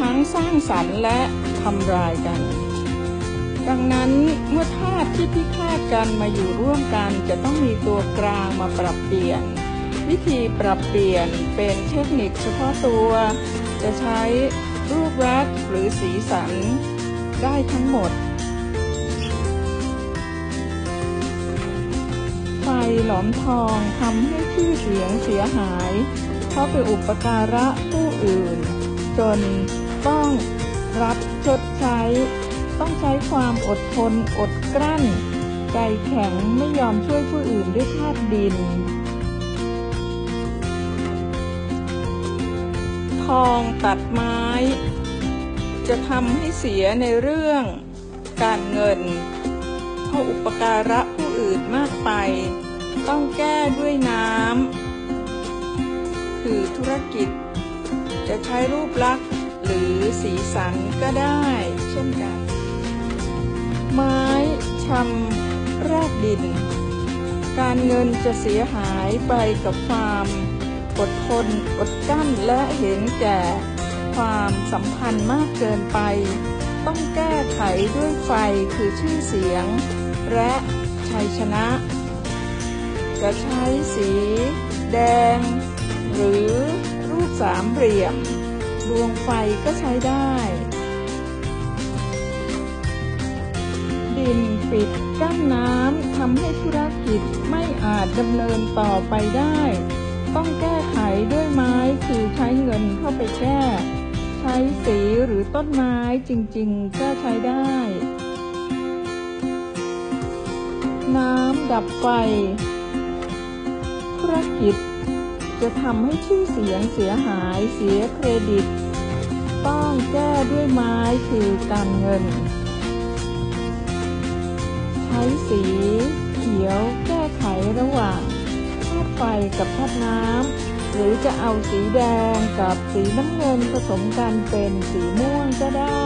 ทั้งสันและทำลายกัน ดังนั้นเมื่อธาตุที่พิฆาตกันมาอยู่ร่วมกันจะต้องมีตัวกลางมาปรับเปลี่ยน วิธีปรับเปลี่ยนเป็นเทคนิคเฉพาะตัว จะใช้รูปลักษณ์หรือสีสันได้ทั้งหมด ไฟหลอมทองทำให้ชื่อเสียงเสียหาย เพราะไปอุปการะผู้อื่น จน ต้องรับชดใช้ ต้องใช้ความอดทนอดกลั้น ใจแข็งไม่ยอมช่วยผู้อื่นด้วยธาตุดิน ทองตัดไม้ จะทำให้เสียในเรื่อง การเงิน เพราะอุปการะผู้อื่นมากไป ต้องแก้ด้วยน้ำคือธุรกิจ จะใช้รูปลักษณ์หรือสีสันก็ได้ เช่นกัน ไม้ชำแรกดิน การเงินจะเสียหายไปกับความอดทนอดกั้นและเห็นแก่ความสัมพันธ์มากเกินไป ต้องแก้ไขด้วยไฟคือชื่อเสียง และชัยชนะ จะใช้สี แดง หรือ สามเหลี่ยม ดวงไฟก็ใช้ได้ ดินปิดกั้นน้ำทำให้ธุรกิจไม่อาจดำเนินต่อไปได้ ต้องแก้ไขด้วยไม้คือใช้เงินเข้าไปแก้ ใช้สีหรือต้นไม้จริงๆ ก็ใช้ได้ น้ำดับไฟธุรกิจ จะทำให้ชื่อเสียงเสียหายเสียเครดิต ต้องแก้ด้วยไม้คือการเงิน ใช้สีเขียวแก้ไขระหว่างธาตุไฟกับธาตุน้ำหรือจะเอาสีแดงกับสีน้ำเงินผสมกันเป็นสีม่วงก็ได้